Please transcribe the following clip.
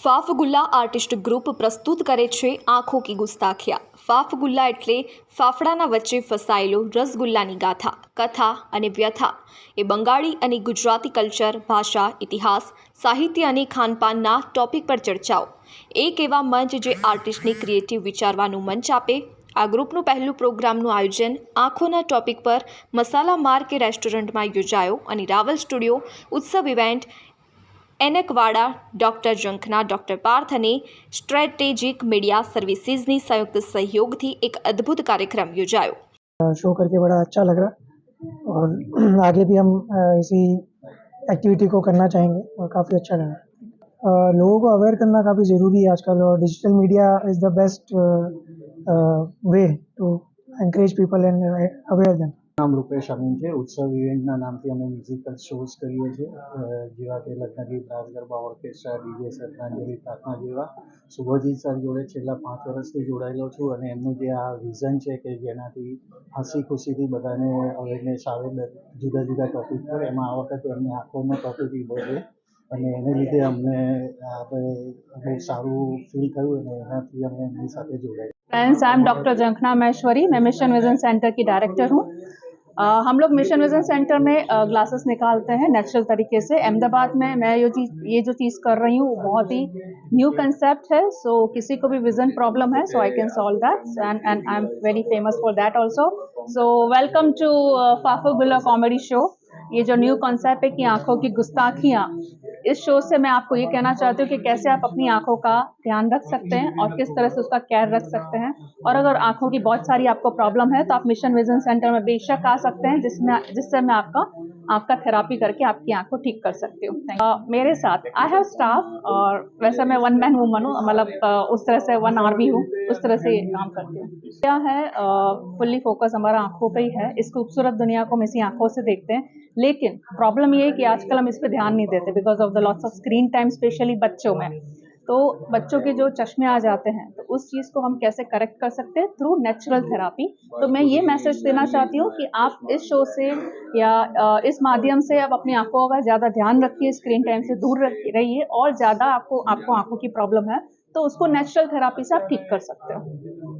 ફાફગુલ્લા artist group પ્રસ્તુત કરે છે આંખો કી ગુસ્તાખિયા. ફાફગુલ્લા એટલે ફાફડાના વચ્ચે ફસાયેલો રસગુલ્લાની ગાથા, કથા અને વ્યથા. એ બંગાળી અને ગુજરાતી કલ્ચર, ભાષા, ઇતિહાસ, સાહિત્ય અને ખાનપાનના ટોપિક પર ચર્ચાઓ. એક એવા મંચ જે આર્ટિસ્ટને ક્રિએટિવ વિચારવાનું મંચ આપે. આ ગ્રુપનું પહેલું પ્રોગ્રામનું આયોજન આંખોના ટોપિક પર મસાલા માર કે રેસ્ટોરન્ટમાં યોજાયો અને રાવલ સ્ટુડિયો ઉત્સવ ઇવેન્ટ એનકવાડા ડૉક્ટર જંખના ડૉક્ટર પાર્થ અને સ્ટ્રેટેજિક મીડિયા સર્વિસીઝની સંયુક્ત સહયોગથી એક અદ્ભુત કાર્યક્રમ યોજાયો शो करके बड़ा अच्छा लग रहा और आगे भी हम अ, इसी एक्टिविटी को करना चाहेंगे और काफ़ी अच्छा लगा अ, लोगों को अवेयर करना काफ़ी ज़रूरी है आजकल और digital media is the best way to encourage people and aware them નામ રૂપેશ અમીન છે ઉત્સવ ઇવેન્ટના નામથી અમે મ્યુઝિકલ શોઝ કરીએ છીએ અ, જેવા કે લગ્ન ગીત રાસ ગરબા ઓર્કેસ્ટ્રા ડીજે શ્રદ્ધાંજલિ પ્રાર્થના જેવા શુભજીત સર જોડે છેલ્લા પાંચ વર્ષથી જોડાયેલો છું અને એમનું જે આ વિઝન છે કે જેનાથી હસી ખુશીથી બધાને અવેરનેસ આવે દર- જુદા જુદા ટોપિક પર એમાં આ વખતે એમને આંખોનો ટોપિક લીધો છે અને એને લીધે અમને આપણે બહુ સારું ફીલ થયું અને એનાથી અમે એમની સાથે જોડાયા friends I am doctor Jankhana Maheshwari मैं मिशन विजन सेंटर की डायरेक्टर हूँ अ, हम लोग मिशन विजन सेंटर में ग्लासेस निकालते हैं नेचुरल तरीके से। अहमदाबाद में मैं ये चीज़ ये जो चीज़ कर रही हूँ बहुत ही न्यू कंसेप्ट है सो so, किसी को भी विजन प्रॉब्लम है so I can solve that and and I am very famous for that also so welcome to फाफो गुल्ला कॉमेडी शो ये जो न्यू कॉन्सेप्ट है कि आँखों की गुस्ताखियाँ इस शो से मैं आपको ये कहना चाहती हूँ कि कैसे आप अपनी आँखों का ध्यान रख सकते हैं और किस तरह से उसका केयर रख सकते हैं। और अगर आँखों की बहुत सारी आपको प्रॉब्लम है तो आप मिशन विजन सेंटर में बेशक आ सकते हैं, जिसमें, जिससे मैं आपका आँख का थेरापी करके आपकी आँख को ठीक कर सकती हूँ। Thank मेरे साथ आई हैव स्टाफ और वैसे मैं वन मैन वूमन हूँ मतलब उस तरह से वन आर्मी हूँ, उस तरह से काम करती हूँ। क्या है फुल्ली फोकस हमारा आँखों पे ही है। इस खूबसूरत दुनिया को हम इसी आँखों से देखते हैं। लेकिन प्रॉब्लम ये है कि आजकल हम इस पर ध्यान नहीं देते because of the loss of screen time specially बच्चों में। तो बच्चों के जो चश्मे आ जाते हैं तो उस चीज़ को हम कैसे करेक्ट कर सकते हैं? थ्रू नेचुरल थेरापी तो मैं ये मैसेज देना चाहती हूँ कि आप इस शो से या इस माध्यम से आप अपनी आँखों का ज़्यादा ध्यान रखिए स्क्रीन टाइम से दूर रहिए और ज़्यादा आपको आपको आँखों की प्रॉब्लम है तो उसको नेचुरल थेरापी से आप ठीक कर सकते हो।